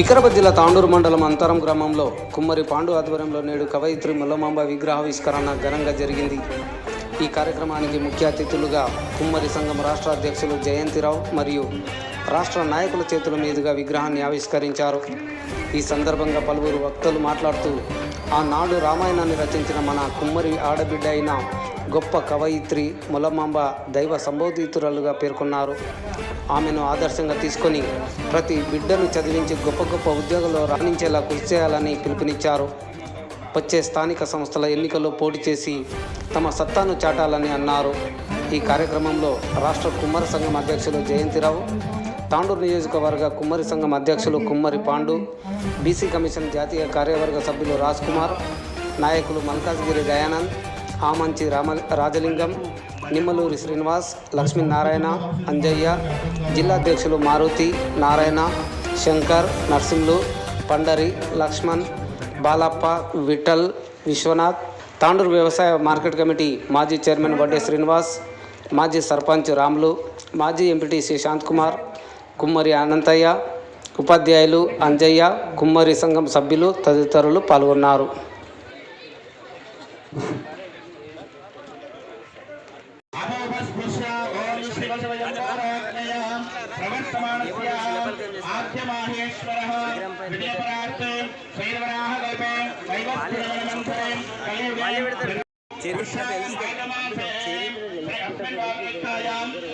వికారాబాద్ జిల్లా తాండూరు మండలం అంతరం గ్రామంలో కుమ్మరి పాండు ఆధ్వర్యంలో నేడు కవయిత్రి ముల్లమాంబ విగ్రహావిష్కరణ ఘనంగా జరిగింది. ఈ కార్యక్రమానికి ముఖ్య అతిథులుగా కుమ్మరి సంఘం రాష్ట్ర అధ్యక్షులు జయంతిరావు మరియు రాష్ట్ర నాయకుల చేతుల మీదుగా విగ్రహాన్ని ఆవిష్కరించారు. ఈ సందర్భంగా పలువురు వక్తలు మాట్లాడుతూ ఆనాడు రామాయణాన్ని రచించిన మన కుమ్మరి ఆడబిడ్డ అయిన గొప్ప కవయిత్రి ములమాంబ దైవ సంబోధితురాలుగా పేర్కొన్నారు. ఆమెను ఆదర్శంగా తీసుకొని ప్రతి బిడ్డను చదివించి గొప్ప గొప్ప ఉద్యోగాల్లో రాణించేలా కృషి చేయాలని పిలుపునిచ్చారు. వచ్చే స్థానిక సంస్థల ఎన్నికల్లో పోటీ చేసి తమ సత్తాను చాటాలని అన్నారు. ఈ కార్యక్రమంలో రాష్ట్ర కుమ్మరి సంఘం అధ్యక్షులు జయంతిరావు తాండూరు నియోజకవర్గ కుమ్మరి సంఘం అధ్యక్షులు కుమ్మరి పాండు బీసీ కమిషన్ జాతీయ కార్యవర్గ సభ్యులు రాజ్ కుమార్ నాయకులు మల్కాజ్గిరి దయానంద్ ఆమంచి రామ రాజలింగం నిమ్మలూరి శ్రీనివాస్ లక్ష్మీనారాయణ అంజయ్య జిల్లా అధ్యక్షులు మారుతి నారాయణ శంకర్ నర్సింహులు పండరి లక్ష్మణ్ బాలప్ప విఠల్ విశ్వనాథ్. తాండూరు వ్యవసాయ మార్కెట్ కమిటీ మాజీ చైర్మన్ వడ్డే శ్రీనివాస్ మాజీ సర్పంచ్ రాములు మాజీ ఎంపీటీసీ శాంత్ కుమార్ కుమ్మరి అనంతయ్య ఉపాధ్యాయులు అంజయ్య కుమ్మరి సంఘం సభ్యులు తదితరులు పాల్గొన్నారు.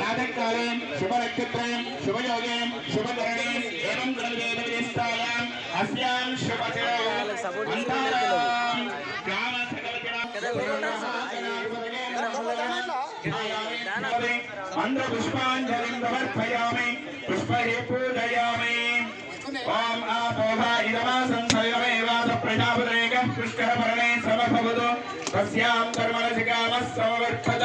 नाटकालीं शुभनक्षत्रं शुभयोगीं शुभधरणीं एवं ग्रन्थेभिस्तायाम् अस्यां शुभचरां मन्द्रपुष्पाञ्जलिं समर्पयामि पुष्पैः पूजयामि సయమేవాస ప్రజాపదేక పుష్కరపరణే సమభవతు తస్యాం కర్మణసికామः సమవర్ధత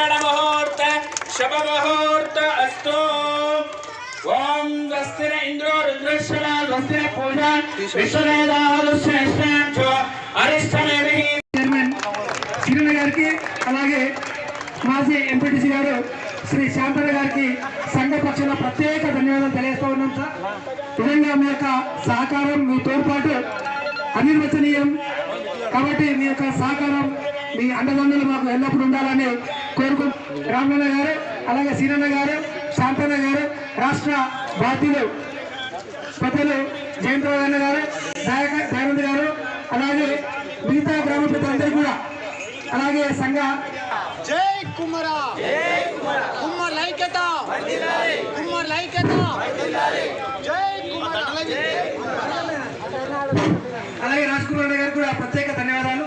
ఆవిష్కరణ ముహూర్త శుభ ముహూర్త అస్తు ఓం స్వస్తిన ఇంద్రో రుద్రశ్రవ స్వస్తిన పూజ విశ్వవేదాలు శ్రేష్ఠాంచో అరిష్టదేవి చైర్మన్ కిరణ్ గారికి అలాగే మాజీ ఎంపీటీసీ గారు శ్రీ శాంతన గారికి సంఘ పక్షాన ప్రత్యేక ధన్యవాదాలు తెలియజేస్తూ ఉన్నాం సార్. నిజంగా మీ యొక్క సహకారం మీ తోడ్పాటు అనిర్వచనీయం. కాబట్టి మీ యొక్క సహకారం మీ అండదండలు మాకు ఎల్లప్పుడూ ఉండాలని కోరుకు రామన్న గారు అలాగే సీనన్న గారు శాంతన్న గారు రాష్ట్ర బాధ్యులు పెద్దలు జయంతరావు అన్న గారు దయాక- దయానంద్ గారు అలాగే మిగతా గ్రామ పెద్దలందరూ కూడా అలాగే సంఘ జై కుమరా కుమ్మర్ లైక్యత కుమ్మర్ లైక్యత జై కుమరా. అలాగే రాజ్ కుమార్ రెడ్డి గారికి కూడా ప్రత్యేక ధన్యవాదాలు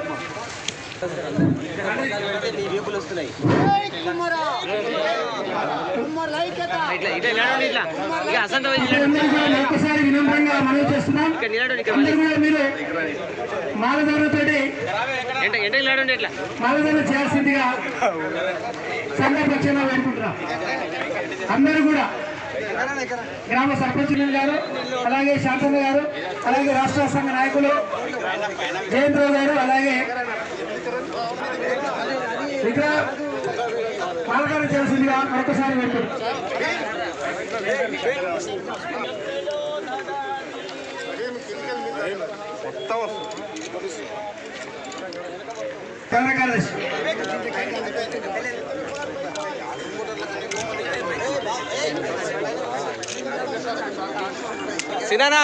కూడా ఒక్కసారి వినమ్రంగా మనవి చేస్తున్నాం అందరూ మాలధారణ చేయాల్సిందిగా సంఘ వేడుకుంటున్నాం అందరూ కూడా గ్రామ సర్పంచులు గారు అలాగే శాంతమ్మ గారు అలాగే రాష్ట్ర సంఘ నాయకులు జయంతరావు గారు అలాగే ఇక్కడ పాలకారం చేయాల్సిందిగా మరొకసారి వేడుకుంటున్నాం. సినానా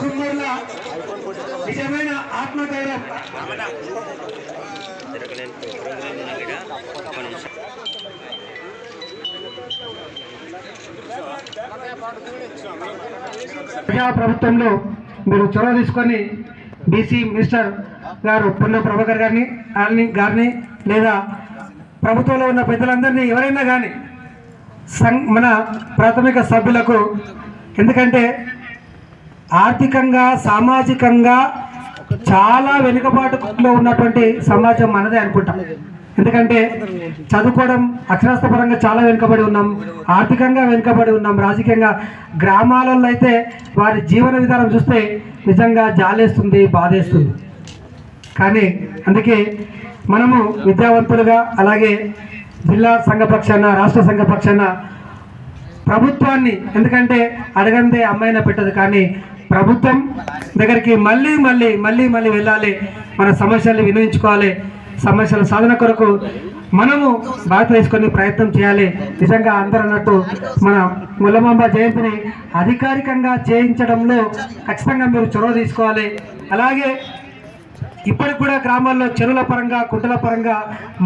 కుమ్మూర్ల నిజమైన ఆత్మధైర్యం ప్రజాప్రభుత్వంలో మీరు చొరవ తీసుకొని బీసీ మినిస్టర్ గారు పొన్న ప్రభాకర్ గారిని ఆయన్ని గారిని లేదా ప్రభుత్వంలో ఉన్న పెద్దలందరినీ ఎవరైనా కానీ సం మన ప్రాథమిక సభ్యులకు ఎందుకంటే ఆర్థికంగా సామాజికంగా చాలా వెనుకబాటులో ఉన్నటువంటి సమాజం మనదే అనుకుంటాం. ఎందుకంటే చదువుకోవడం అక్షరాస్యత పరంగా చాలా వెనుకబడి ఉన్నాం. ఆర్థికంగా వెనుకబడి ఉన్నాం. రాజకీయంగా గ్రామాలలో అయితే వారి జీవన విధానం చూస్తే నిజంగా జాలేస్తుంది బాధేస్తుంది. కానీ అందుకే మనము విద్యావంతులుగా అలాగే జిల్లా సంఘ పక్షాన రాష్ట్ర సంఘ పక్షాన ప్రభుత్వాన్ని ఎందుకంటే అడగందే అమ్మాయిన పెట్టదు. కానీ ప్రభుత్వం దగ్గరికి మళ్ళీ మళ్ళీ మళ్ళీ మళ్ళీ వెళ్ళాలి. మన సమస్యల్ని వినియోగించుకోవాలి. సమస్యల సాధన కొరకు మనము బాధ తీసుకొని ప్రయత్నం చేయాలి. నిజంగా అందరూ అన్నట్టు మన ముల్లమాంబ జయంతిని అధికారికంగా చేయించడంలో ఖచ్చితంగా మీరు చొరవ తీసుకోవాలి. అలాగే ఇప్పటికి కూడా గ్రామాల్లో చెరువుల పరంగా కుంటల పరంగా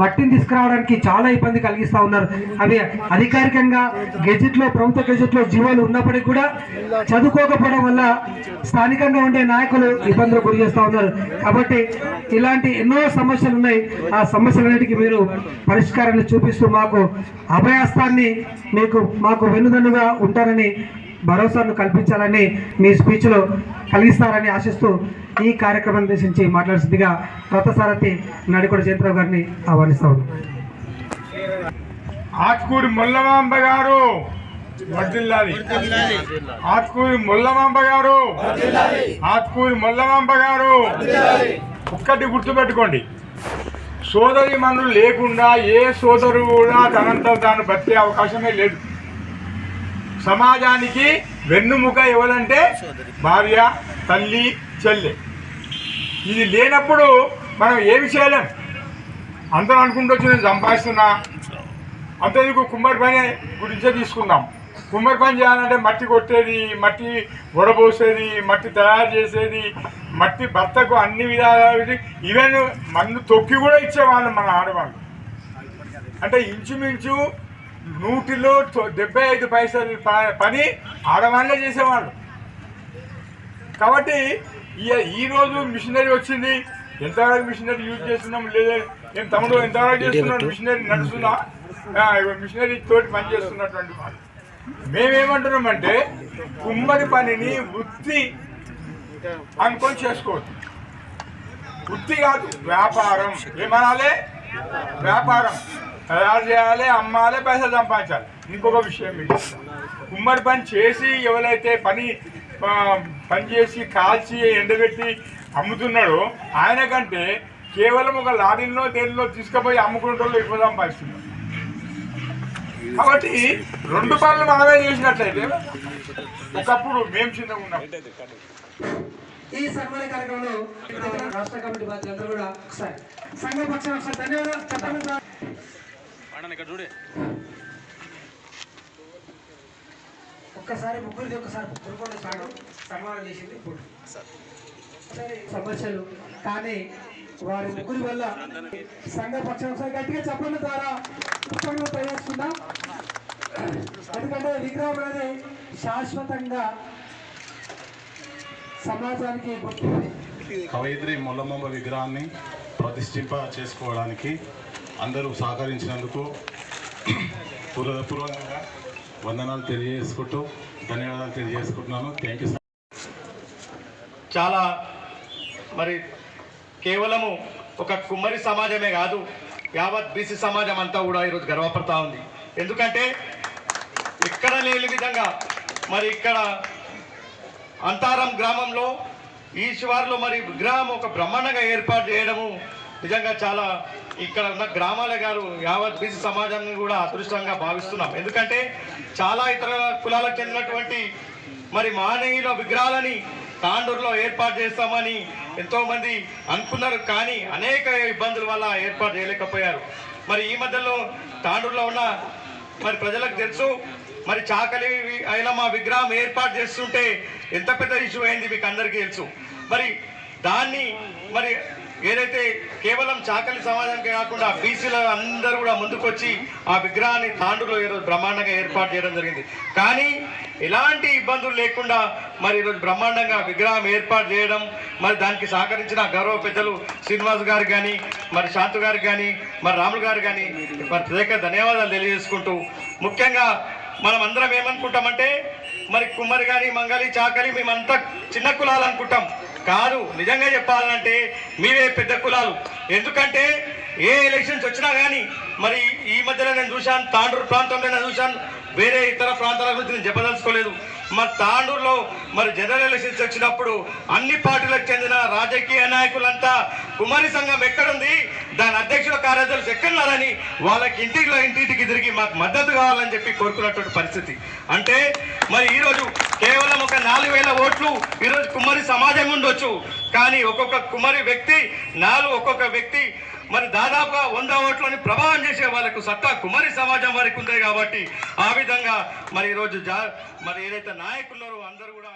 మట్టిని తీసుకురావడానికి చాలా ఇబ్బంది కలిగిస్తూ ఉన్నారు. అవి అధికారికంగా గెజెట్లో ప్రభుత్వ గెజెట్లో జీవోలు ఉన్నప్పటికీ కూడా చదువుకోకపోవడం వల్ల స్థానికంగా ఉండే నాయకులు ఇబ్బందులు గురి చేస్తూ ఉన్నారు. కాబట్టి ఇలాంటి ఎన్నో సమస్యలు ఉన్నాయి. ఆ సమస్యలన్నిటికీ మీరు పరిష్కారాన్ని చూపిస్తూ మాకు అభయాస్తాన్ని మీకు మాకు వెన్నుదన్నుగా ఉంటారని భరోసాను కల్పించాలని మీ స్పీచ్లో కలిగిస్తారని ఆశిస్తూ ఈ కార్యక్రమం ఉద్దేశించి మాట్లాడుతుందిగా రథసారథి నడికొడ జయంతరావు గారిని ఆహ్వానిస్తా ఆత్కూరి మొల్లమాంబ గారు వర్దిల్లాలి. ఆత్కూరి మొల్లమాంబ గారు ఆత్కూరి మొల్లమాంబ గారు ఒక్కటి గుర్తుపెట్టుకోండి. సోదరి మనులు లేకుండా ఏ సోదరు కూడా తనంతా తాను బతికే అవకాశమే లేదు. సమాజానికి వెన్నుముక ఎవరంటే భార్య తల్లి చెల్లె. ఇది లేనప్పుడు మనం ఏమి చేయలేం. అందరూ అనుకుంటూ నేను సంపాదిస్తున్నా. అంతేందుకు కుమ్మరి పని గురించే తీసుకుందాం. కుమ్మరి పని చేయాలంటే మట్టి కొట్టేది మట్టి వడబోసేది మట్టి తయారు చేసేది మట్టి భర్తకు అన్ని విధాలు ఈవెన్ మందు తొక్కి కూడా ఇచ్చేవాళ్ళు మన ఆడవాళ్ళు. అంటే ఇంచుమించు నూటిలో డెబ్బై ఐదు పైసలు పని ఆడవాళ్ళే చేసేవాళ్ళు. కాబట్టి ఈ- ఈ రోజు మిషనరీ వచ్చింది. ఎంతవరకు మిషనరీ యూజ్ చేస్తున్నాం లేదా నేను తమ్ముడు ఎంతవరకు చేస్తున్నాడు మిషనరీ ఇగో మిషనరీ తోటి పని చేస్తున్నటువంటి వాళ్ళు. మేమేమంటున్నామంటే కుమ్మరి పనిని వృత్తి అనుకొని చేసుకోవద్దు. వృత్తి కాదు వ్యాపారం. ఏమనాలి? వ్యాపారం. తయారు చేయాలి అమ్మాలే పైసలు సంపాదించాలి. ఇంకొక విషయం మీకు కుమ్మరి పని చేసి ఎవరైతే పని పని చేసి కాల్చి ఎండబెట్టి అమ్ముతున్నాడో ఆయన కంటే కేవలం ఒక లారీలో దేనిలో తీసుకుపోయి అమ్ముకునేటోళ్ళు ఎక్కువ సంపాదిస్తున్నారు. కాబట్టి రెండు పనులు మనమే చేసినట్లయితే ఒకప్పుడు మేము చిన్నగా ఉన్నాం ఈ సన్మాన కార్యక్రమంలో రాష్ట్ర కమిటీ బాధ్యులందరూ కూడా ఒకసారి. సంఘ ఒకసారి ధన్యవాదాలు. చెప్పండి సార్ ఒక్కసారి ముగ్గురిది ఒక్కసారి పురుకోండి సాగం సన్మానం చేసింది ఇప్పుడు. సరే. సమస్యలు. కానీ వారి ముగ్గురి వల్ల సంఘ పక్షం ఒకసారి గట్టిగా చెప్పడం ద్వారా పుస్తకంలో ప్రవేశిస్తున్నాం. ఎందుకంటే విగ్రహం అనేది శాశ్వతంగా సమాజానికి కవయిత్రి మొల్లమ్మ విగ్రహాన్ని ప్రతిష్ఠింప చేసుకోవడానికి అందరూ సహకరించినందుకు పూర్వపూర్వకంగా వందనాలు తెలియజేసుకుంటూ ధన్యవాదాలు తెలియజేసుకుంటున్నాను. థ్యాంక్ యూ చాలా మరి కేవలము ఒక కుమ్మరి సమాజమే కాదు యావత్ బీసీ సమాజం అంతా కూడా ఈరోజు గర్వపడతా ఉంది. ఎందుకంటే ఎక్కడ లేని విధంగా మరి ఇక్కడ అంతారం గ్రామంలో ఈ శివారులో మరి విగ్రహం ఒక బ్రహ్మాండంగా ఏర్పాటు చేయడము నిజంగా చాలా ఇక్కడ ఉన్న గ్రామాల గారు యావత్ బీసీ సమాజాన్ని కూడా అదృష్టంగా భావిస్తున్నాం. ఎందుకంటే చాలా ఇతర కులాలకు చెందినటువంటి మరి మహనీయుల విగ్రహాలని తాండూరులో ఏర్పాటు చేస్తామని ఎంతో మంది అనుకున్నారు. కానీ అనేక ఇబ్బందుల వల్ల ఏర్పాటు చేయలేకపోయారు. మరి ఈ మధ్యలో తాండూరులో ఉన్న మరి ప్రజలకు తెలుసు మరి చాకలి మా విగ్రహం ఏర్పాటు చేస్తుంటే ఎంత పెద్ద ఇష్యూ అయింది మీకు అందరికీ తెలుసు. మరి దాన్ని మరి ఏదైతే కేవలం చాకలి సమాజానికి కాకుండా బీసీల అందరూ కూడా ముందుకొచ్చి ఆ విగ్రహాన్ని తాండూరులో ఈరోజు బ్రహ్మాండంగా ఏర్పాటు చేయడం జరిగింది. కానీ ఎలాంటి ఇబ్బందులు లేకుండా మరి ఈరోజు బ్రహ్మాండంగా విగ్రహం ఏర్పాటు చేయడం మరి దానికి సహకరించిన గౌరవ పెద్దలు శ్రీనివాస్ గారు కానీ మరి శాంతు గారు కానీ మరి రాములు గారు కానీ మరి ప్రత్యేక ధన్యవాదాలు తెలియజేసుకుంటూ ముఖ్యంగా మనం అందరం ఏమనుకుంటామంటే మరి కుమ్మరి కానీ మంగళి చాకలి మేమంతా చిన్న కులాలు అనుకుంటాం. కాదు నిజంగా చెప్పాలంటే మీవే పెద్ద కులాలు. ఎందుకంటే ఏ ఎలక్షన్స్ వచ్చినా కానీ మరి ఈ మధ్యలో నేను చూశాను తాండూరు ప్రాంతంలో నేను చూశాను వేరే ఇతర ప్రాంతాల గురించి నేను చెప్పదలుచుకోలేదు. మరి తాండూరులో మరి జనరల్ ఎలక్షన్స్ వచ్చినప్పుడు అన్ని పార్టీలకు చెందిన రాజకీయ నాయకులంతా కుమారి సంఘం ఎక్కడుంది? దాని అధ్యక్షుల కార్యదర్శి ఎక్కడున్నారని వాళ్ళకి ఇంటిలో ఇంటింటికి తిరిగి మాకు మద్దతు కావాలని చెప్పి కోరుకున్నటువంటి పరిస్థితి. అంటే మరి ఈరోజు కేవలం ఒక నాలుగు వేల ఓట్లు ఈరోజు కుమారి సమాజం ఉండొచ్చు కానీ ఒక్కొక్క కుమారి వ్యక్తి నాలుగు ఒక్కొక్క వ్యక్తి మరి దాదాపుగా వంద ఓట్లని ప్రభావం చేసే వాళ్ళకు సత్తా కుమారి సమాజం వారికి ఉంది కాబట్టి ఆ విధంగా మరి ఈరోజు జా మరి ఏదైతే నాయకులు ఉన్నారో అందరూ కూడా